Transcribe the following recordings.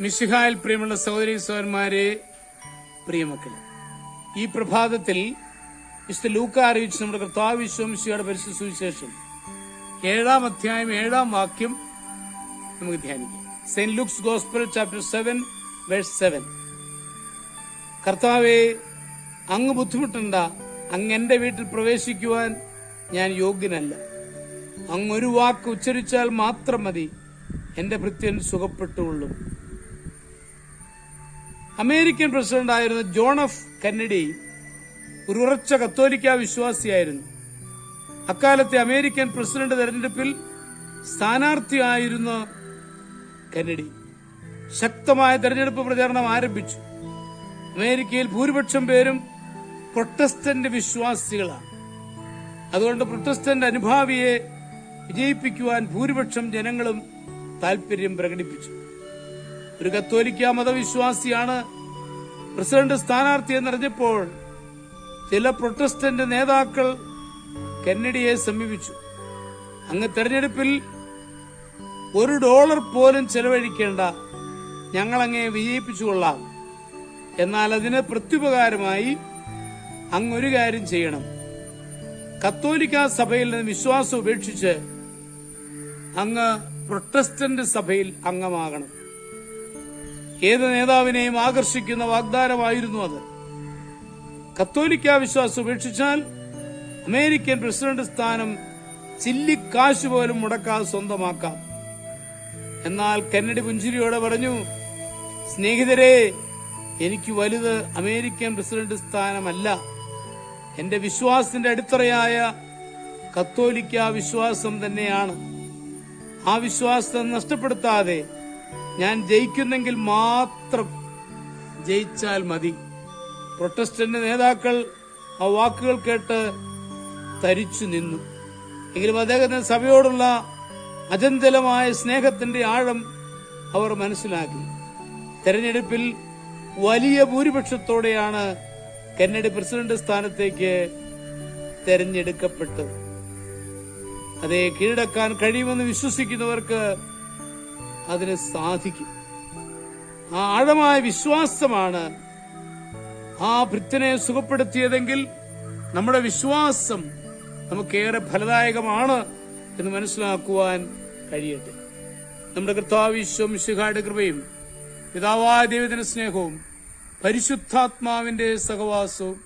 മിശിഹായിൽ പ്രിയമുള്ള സഹോദരി സഹോദരന്മാരെ പ്രിയമക്കളെ ഈ പ്രഭാതത്തിൽ വിശുദ്ധ ലൂക്ക അറിയിച്ച് നമ്മുടെ കർത്താവ് വിശ്വമിശിയുടെ പരിശുദ്ധ സുവിശേഷം ഏഴാം അധ്യായം ഏഴാം വാക്യം നമുക്ക് ധ്യാനിക്കാം. Saint Luke's gospel chapter seven verse seven. കർത്താവെ അങ്ങ് ബുദ്ധിമുട്ടണ്ട. അങ്ങ് എന്റെ വീട്ടിൽ പ്രവേശിക്കുവാൻ ഞാൻ യോഗ്യനല്ല. അങ്ങൊരു വാക്ക് ഉച്ചരിച്ചാൽ മാത്രം മതി. എന്റെ ഭൃത്യൻ സുഖപ്പെട്ടുകൊള്ളും. അമേരിക്കൻ പ്രസിഡന്റ് ആയിരുന്ന ജോൺ എഫ് കെന്നഡി ഒരു ഉറച്ച കത്തോലിക്ക വിശ്വാസിയായിരുന്നു. അക്കാലത്തെ അമേരിക്കൻ പ്രസിഡന്റ് തെരഞ്ഞെടുപ്പിൽ സ്ഥാനാർത്ഥിയായിരുന്ന കെന്നഡി ശക്തമായ തെരഞ്ഞെടുപ്പ് പ്രചാരണം ആരംഭിച്ചു. അമേരിക്കയിൽ ഭൂരിപക്ഷം പേരും പ്രൊട്ടസ്റ്റന്റ് വിശ്വാസികളാണ്. അതുകൊണ്ട് പ്രൊട്ടസ്റ്റന്റ് അനുഭാവിയെ വിജയിപ്പിക്കുവാൻ ഭൂരിപക്ഷം ജനങ്ങളും താൽപര്യം പ്രകടിപ്പിച്ചു. ഒരു കത്തോലിക്ക മതവിശ്വാസിയാണ് പ്രസിഡന്റ് സ്ഥാനാർത്ഥി എന്നറിഞ്ഞപ്പോൾ ചില പ്രൊട്ടസ്റ്റന്റ് നേതാക്കൾ കെന്നഡിയെ സമീപിച്ചു. അങ്ങ് തെരഞ്ഞെടുപ്പിൽ ഒരു ഡോളർ പോലും ചെലവഴിക്കേണ്ട ഞങ്ങൾ അങ്ങേ വിജയിപ്പിച്ചുകൊള്ളാം. എന്നാൽ അതിന് പ്രത്യുപകാരമായി അങ്ങ് ഒരു കാര്യം ചെയ്യണം. കത്തോലിക്ക സഭയിൽ നിന്ന് വിശ്വാസം ഉപേക്ഷിച്ച് അങ്ങ് പ്രൊട്ടസ്റ്റന്റ് സഭയിൽ അംഗമാകണം. ഏത് നേതാവിനെയും ആകർഷിക്കുന്ന വാഗ്ദാനമായിരുന്നു അത്. കത്തോലിക്ക വിശ്വാസം ഉപേക്ഷിച്ചാൽ അമേരിക്കൻ പ്രസിഡന്റ് സ്ഥാനം ചില്ലിക്കാശ് പോലും മുടക്കാതെ സ്വന്തമാക്കാം. എന്നാൽ കന്നഡി പുഞ്ചിരിയോടെ പറഞ്ഞു സ്നേഹിതരെ എനിക്ക് വലുത് അമേരിക്കൻ പ്രസിഡന്റ് സ്ഥാനമല്ല. എന്റെ വിശ്വാസത്തിന്റെ അടിത്തറയായ കത്തോലിക്ക വിശ്വാസം തന്നെയാണ്. ആ വിശ്വാസം നഷ്ടപ്പെടുത്താതെ ഞാൻ ജയിക്കുന്നെങ്കിൽ മാത്രം ജയിച്ചാൽ മതി. പ്രൊട്ടസ്റ്റന്റ് നേതാക്കൾ ആ വാക്കുകൾ കേട്ട് തരിച്ചു നിന്നു. എങ്കിലും അദ്ദേഹത്തിന് സഭയോടുള്ള അചഞ്ചലമായ സ്നേഹത്തിന്റെ ആഴം അവർ മനസ്സിലാക്കി. തെരഞ്ഞെടുപ്പിൽ വലിയ ഭൂരിപക്ഷത്തോടെയാണ് കെന്നഡി പ്രസിഡന്റ് സ്ഥാനത്തേക്ക് തെരഞ്ഞെടുക്കപ്പെട്ടത്. അതെ കീഴടക്കാൻ കഴിയുമെന്ന് വിശ്വസിക്കുന്നവർക്ക് അതിന് സാധിക്കും. ആ ആഴമായ വിശ്വാസമാണ് ആ ഭൃത്യനെ സുഖപ്പെടുത്തിയതെങ്കിൽ നമ്മുടെ വിശ്വാസം നമുക്കേറെ ഫലദായകമാണ് എന്ന് മനസ്സിലാക്കുവാൻ കഴിയട്ടെ. നമ്മുടെ കർത്താവിശ്വം ശിഖായുടെ കൃപയും പിതാവായ ദൈവത്തിന് സ്നേഹവും പരിശുദ്ധാത്മാവിന്റെ സഹവാസവും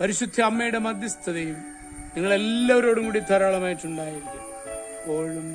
പരിശുദ്ധ അമ്മയുടെ മധ്യസ്ഥതയും നിങ്ങളെല്ലാവരോടും കൂടി ധാരാളമായിട്ടുണ്ടായിരിക്കും. എപ്പോഴും